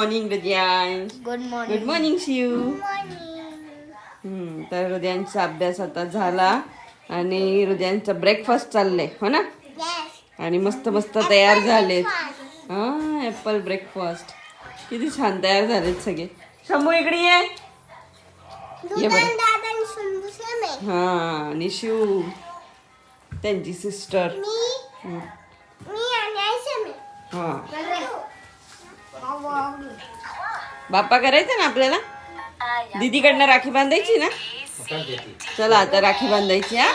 Morning Hridayansh good good morning morning Shiv हम्म, तर हृदयांचा अभ्यास आता झाला आणि हृदयांचा ब्रेकफास्ट चाललंय हो ना? आणि मस्त मस्त तयार झालेत. हा ऍपल ब्रेकफास्ट किती छान तयार झालेत सगळे. शंभू इकडे ये. ये बरं हा आणि शिव. त्यांची सिस्टर हा. बाप्पा करायचं ना आपल्याला? दीदीकडनं राखी बांधायची ना? चला आता राखी बांधायची हा.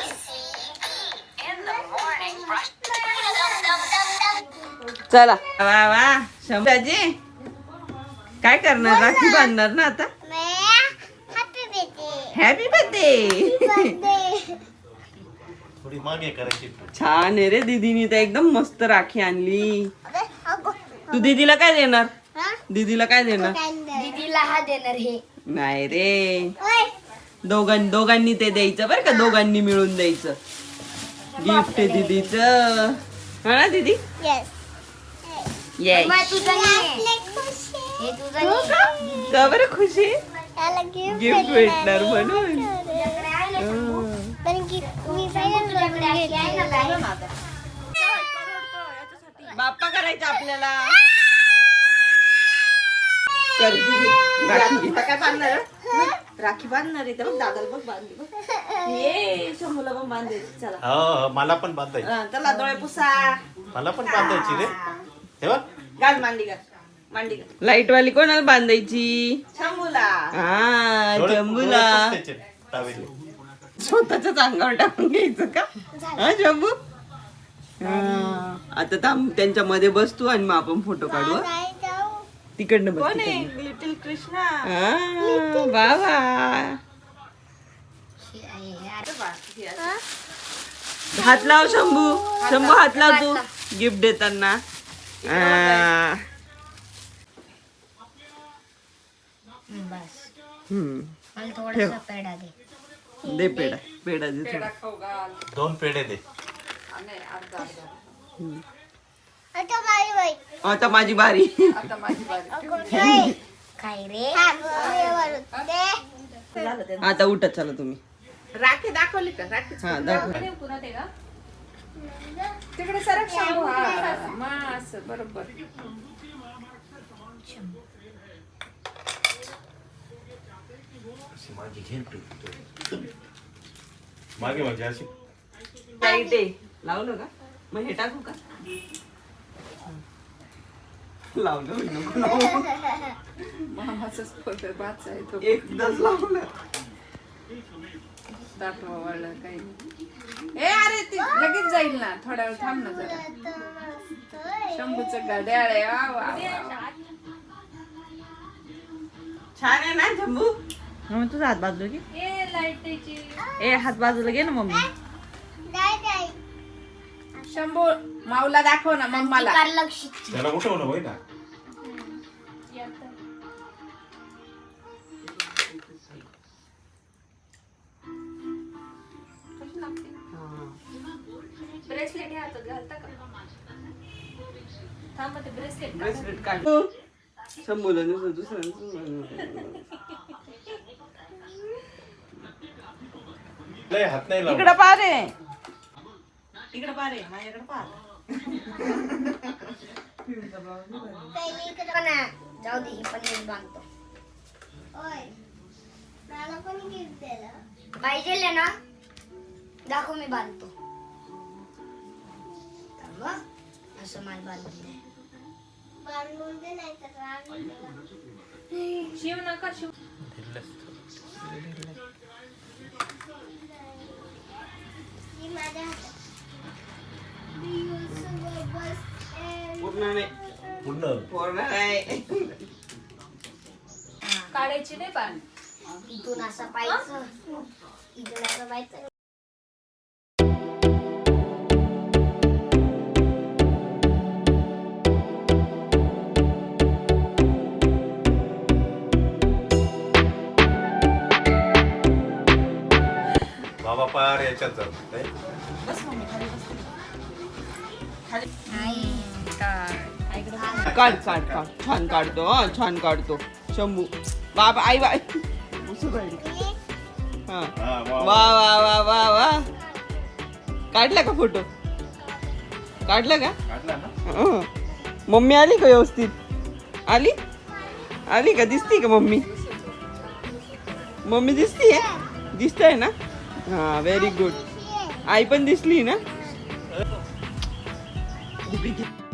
चला. वा वा. शंभूजी काय करणार? राखी बांधणार ना आता? हॅपी बर्थडे छान आहे रे दीदीनी तर एकदम मस्त राखी आणली. तू दीदीला काय देणार? दीदीला काय देणार? दीदीला हा देणार हे. नाही रे. दोघां दोघांनी ते द्यायचं बरं का दोघांनी मिळून द्यायचं. गिफ्ट आहे दीदीच. हा ना दीदी? ये मग तुझं नाही हे का? बरं खुशी? गिफ्ट भेटणार म्हणून? बाप्पा करायचा आपल्याला. राखी. काय बांधणार राखी बांधणार आहे तर बघ दादाला बघ बांधली बघ. ये शंभूला पण बांधायची चला. हो मला पण बांधायची. हा, चला डोळे पुसा. मला पण बांधायची रे. हे बघ. घाल मांडी घाल. मांडी घाल. लाइट वाली कोणाला बांधायची? शंभूला. हा डोळे-. स्वतःच्याच अंगावर टाकून घ्यायचं का? हा शंभू? हा. आता थांब त्यांच्या मध्ये बसतो आणि मग आपण फोटो काढू हा? तिकडनं बस तिकडनं. लिटिल कृष्णा. हा, वा वा. हात लाव शंभू. शंभू हात लाव तू. गिफ्ट देताना. हा. बस. हम्म. मला थोडासा पेढा दे. दे पेढा. पेढा दे थोडा. दोन पेढे दे. आता माझी बारी. काय रे? आता उठा चला तुम्ही. राखी दाखवली का? राखी हा दाखव. तिकडे सरक हा असं बरोबर. मागे. मागे अशी. लावलं का? मग हे टाकू का? लावलं नको लावू. मामाचाच बाचा आहे तो. एकदाच लावलं. दाखवा वाळलं काही नाही. ए अरे ती लगेच जाईल ना. थोड्या वेळ थांब ना जरा. शंभूचं गाड्याळ आहे. वा वा वा. छान आहे ना जम्बू मग तुझा हात बाजूला घे. ए हात बाजूला घे ना मम्मी. शंभू माऊला दाखव ना मम्माला कर लक्ष त्याला उठव ना ब्रेसलेट काढ. शंभूला नुसतं दुसरं लय हात नाही लावला इकडं पा रे. इकडं पा रे माझ्याकडे पा जाऊ दे ही पण बांधतो. पाहिजे ना. दाखव मी बांधतो. थांब हं. असं मला बांधून दे. पूर्ण नाही पूर्ण पूर्ण नाही काढायची नाही पान. इथून असं पाहायचं. इथून असं पाहायचं. बाबा पार याच्यात जातो काय? नाही काढ काढ काढ छान काढतो हा छान काढतो. शंभू. बाबा आई बाय. हा. वा, वा. वा वा वा काढला का फोटो? काढला का? हं. मम्मी आली का व्यवस्थित? आली? आली का? दिसती का मम्मी? मम्मी दिसतीये? दिसतंय ना? हा व्हेरी गुड आई पण दिसली ना? Lubricate.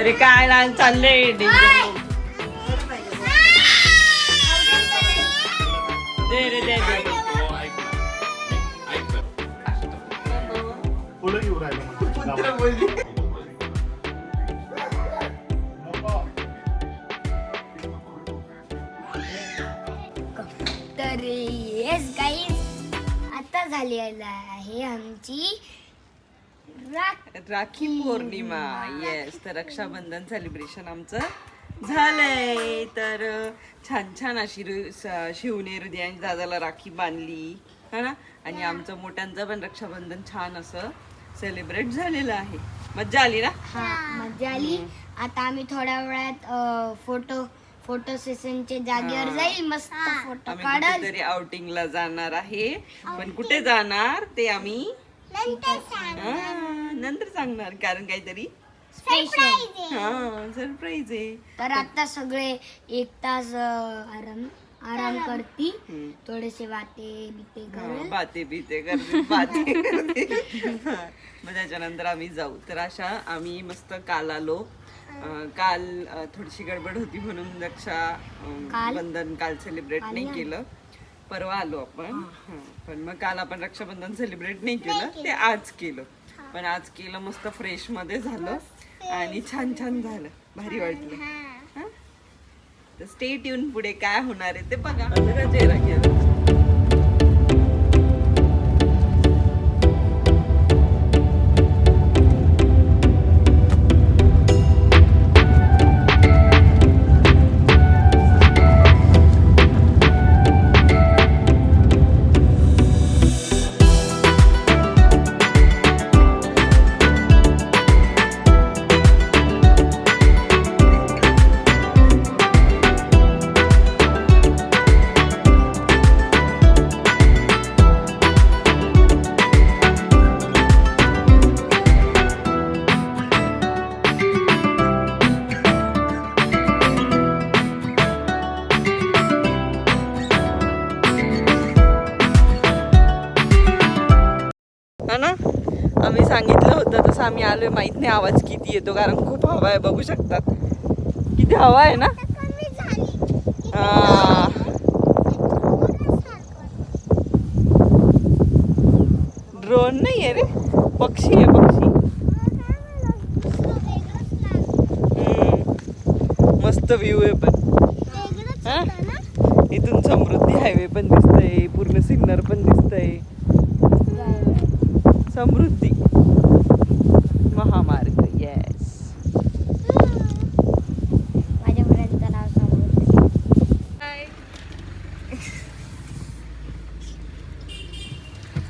अरे काय लहान चाललंय दे रे दे तर येस गाईज आता झाली आहे आमची राख पौर्णिमा. येस तर रक्षाबंधन सेलिब्रेशन आमचं झालंय. तर छान छान अशी शिवने हृदयांश दादाला राखी बांधली. है ना? आणि आमचं मोठ्यांचं पण रक्षाबंधन छान असं सेलिब्रेट झालेलं आहे. मज्जा आली ना? हा मजा आली. आता आम्ही थोड्या वेळात फोटो फोटो सेशनच्या जागेवर जाईल. मस्त फोटो काढल. कुठेतरी आउटिंगला जाणार आहे. पण कुठे जाणार ते आम्ही हा, नंतर सांगणार कारण काहीतरी. हा सरप्राईज आहे. तर आता सगळे एक तास अं, आराम आराम करती. थोडेसे वाते बिते हा, करेल बाते बिते करते बाते करते. हा, मग त्याच्यानंतर आम्ही जाऊ. तर अशा आम्ही मस्त काल आलो. अं, काल अं, थोडीशी गडबड होती म्हणून रक्षा अं, काल? बंधन काल सेलिब्रेट नाही केलं. परवा आलो आपण. हा, पण मग काल आपण रक्षाबंधन सेलिब्रेट नाही केलं. ते आज केलं. पण आज केलं मस्त फ्रेशमध्ये झालं. आणि छान छान झालं. भारी वाटलं. हा? तर स्टेट येऊन पुढे काय होणार आहे ते बघा. केला नाही आवाज किती येतो? कारण खूप हवा आहे बघू शकतात. किती हवा आहे ना. ड्रोन नाही आहे रे. पक्षी आहे पक्षी. मस्त व्ह्यू आहे पण? इथून समृद्धी हायवे पण दिसतंय पूर्ण सिन्नर पण दिसतंय समृद्धी महामार्ग येस माझ्यापर्यंत नाव सांगू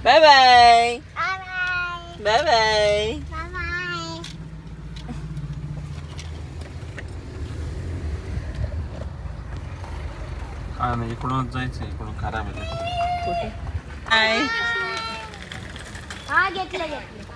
बाय बाय बाय बाय हा नाही इकडूनच जायचं इकडून खराब आहे बाय हा घेतलं घेतलं.